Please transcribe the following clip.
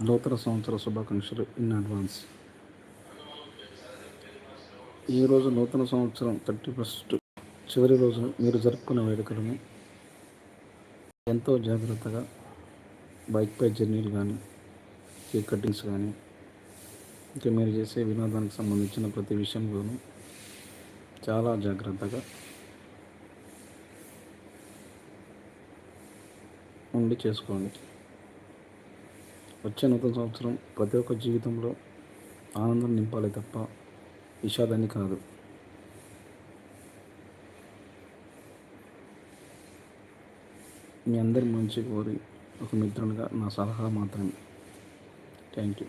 నూతన సంవత్సర శుభాకాంక్షలు ఇన్ అడ్వాన్స్ ఈరోజు నూతన సంవత్సరం థర్టీ ఫస్ట్ చివరి రోజు మీరు జరుపుకునే వేడుకలను ఎంతో జాగ్రత్తగా బైక్పై జర్నీలు కానీ కేక్ కటింగ్స్ కానీ ఇంకా మీరు చేసే వినోదానికి సంబంధించిన ప్రతి విషయంలోనూ చాలా జాగ్రత్తగా ఉండి చేసుకోండి. వచ్చే నూతన సంవత్సరం ప్రతి ఒక్క జీవితంలో ఆనందం నింపాలి తప్ప విషాదాన్ని కాదు. మీ అందరి మంచి కోరి ఒక మిత్రునిగా నా సలహా మాత్రమే. Thank you